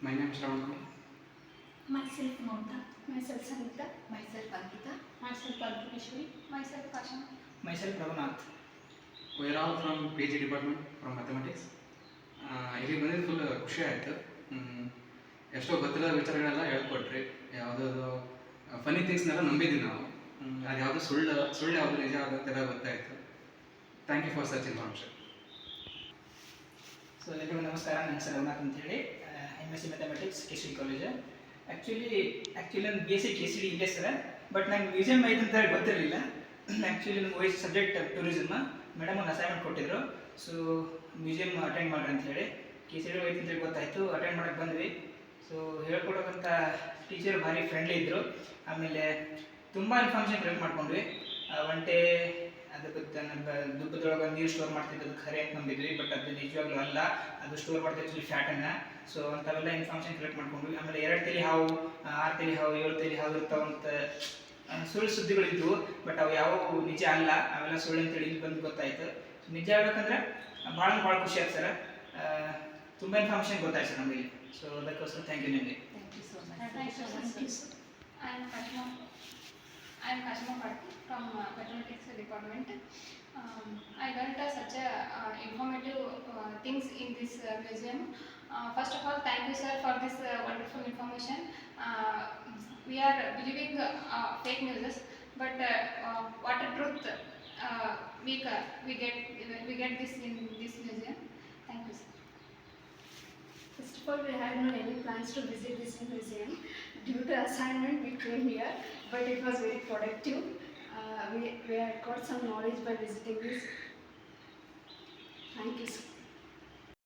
My name is Shravan Kumar. Myself Mamta. myself Sangeeta, Myself Ankita. myself Padmeshwari, myself Kashan. myself Raghunath. We are all from P G department from mathematics ಇಲ್ಲಿ ಬಂದಿದ್ದು full ಖುಷಿ ಆಯಿತು ಎಷ್ಟೋ ಗೊತ್ತಿಲ್ಲದ ವಿಚಾರಗಳೆಲ್ಲ ಹೇಳ್ಕೊಟ್ರಿ ಯಾವುದಾದ್ರು ಫನಿ ಥಿಂಗ್ಸ್ನೆಲ್ಲ ನಂಬಿದ್ವಿ ನಾವು ಅದು ಯಾವುದು ಸುಳ್ಳು ಸುಳ್ಳು ಯಾವುದು ನಿಜ ಯಾವುದು ಅಂತೆಲ್ಲ ಗೊತ್ತಾಯಿತು thank you for such information so ಎಲ್ಲರಿಗೂ ನಮಸ್ಕಾರ ನನ್ನ ಹೆಸರು ಅಂತ ಅಂತೇಳಿ M S C mathematics K C college actually actually ನಾನು B S C K C D ಇದೆ ಸರ್ ಬಟ್ ನಂಗೆ ಮ್ಯೂಸಿಯಂ ಐತೆ ಅಂತ ಹೇಳಿ ಗೊತ್ತಿರಲಿಲ್ಲ. ಆ್ಯಕ್ಚುಲಿ ನನ್ನ ವಯಸ್ಸು ಸಬ್ಜೆಕ್ಟ್ ಟೂರಿಸಮ್ ಮೇಡಮ್ ಒಂದು ಅಸೈನ್ಮೆಂಟ್ ಕೊಟ್ಟಿದ್ರು. ಸೊ ಮ್ಯೂಸಿಯಂ ಅಟೆಂಡ್ ಮಾಡ್ರಿ ಅಂತ ಹೇಳಿ. ಕೆ ಸಿ ಡಿ ಐತೆ ಅಂತೇಳಿ ಗೊತ್ತಾಯಿತು. ಅಟೆಂಡ್ ಮಾಡಕ್ಕೆ ಬಂದ್ವಿ. ಸೊ ಹೇಳ್ಕೊಡೋಕ್ಕಂಥ ಟೀಚರ್ ಭಾರಿ ಫ್ರೆಂಡ್ಲಿ ಇದ್ದರು ಆಮೇಲೆ ತುಂಬ ಇನ್ಫಾರ್ಮೇಷನ್ ಕಲೆಕ್ಟ್ ಮಾಡ್ಕೊಂಡ್ವಿ. ಒಂಟೆ ಅದಕ್ಕೆ ದುಬ್ಬದೊಳಗೆ ನೀರು ಸ್ಟೋರ್ ಮಾಡ್ತಿದ್ದು ಖರೆ ಅಂತ ನಂಬಿದ್ವಿ ಬಟ್ ಅದು ನಿಜವಾಗ್ಲೂ ಅಲ್ಲ. ಅದು ಸ್ಟೋರ್ ಮಾಡ್ತಿದ್ವಿ ಫ್ಯಾಟನ್ನು ಸೊ ಅಂಥವೆಲ್ಲ ಇನ್ಫಾರ್ಮೇಷನ್ ಕಲೆಕ್ಟ್ ಮಾಡ್ಕೊಂಡ್ವಿ. ಆಮೇಲೆ ಎರಡು ತಲೆ ಹಾವು ಆರು ತಲೆ ಹಾವು ಏಳು ತಲೆ ಹಾವು ಇರ್ತಾವಂತ ಅಂತ ಸುಳ್ಳು ಸುದ್ದಿಗಳಿದ್ವು ಬಟ್ ಅವು ಯಾವ ನಿಜ ಅಲ್ಲ. ಅವೆಲ್ಲ ಸುಳ್ಳು ಅಂತ ಹೇಳಿ ಬಂದು ಗೊತ್ತಾಯ್ತು. ನಿಜ ಹೇಳ್ಬೇಕಂದ್ರೆ ಭಾಳ ಭಾಳ ಖುಷಿ ಆಯ್ತು ಸರ್ ತುಂಬ ಇನ್ಫಾರ್ಮೇಷನ್ ಗೊತ್ತಾಯ್ತು ಸರ್ ನಮಗೆ ಸೊ ಅದಕ್ಕೋಸ್ಕರ ಥ್ಯಾಂಕ್ ಯು ನಿಮಗೆ. I am Kashma. I Patti from uh, Mathematics department. Um, I learned uh, such a, uh, informative uh, things in this uh, museum. Uh, first of all, thank you sir for this uh, wonderful information. Uh, we are believing uh, fake news, but uh, uh, what a truth uh, we, ca- we get we get this in this museum. Thank you sir. First of all, we had no any plans to visit this museum. Assignment, we came here, but it was very productive. Uh, we, we had got some knowledge by visiting this.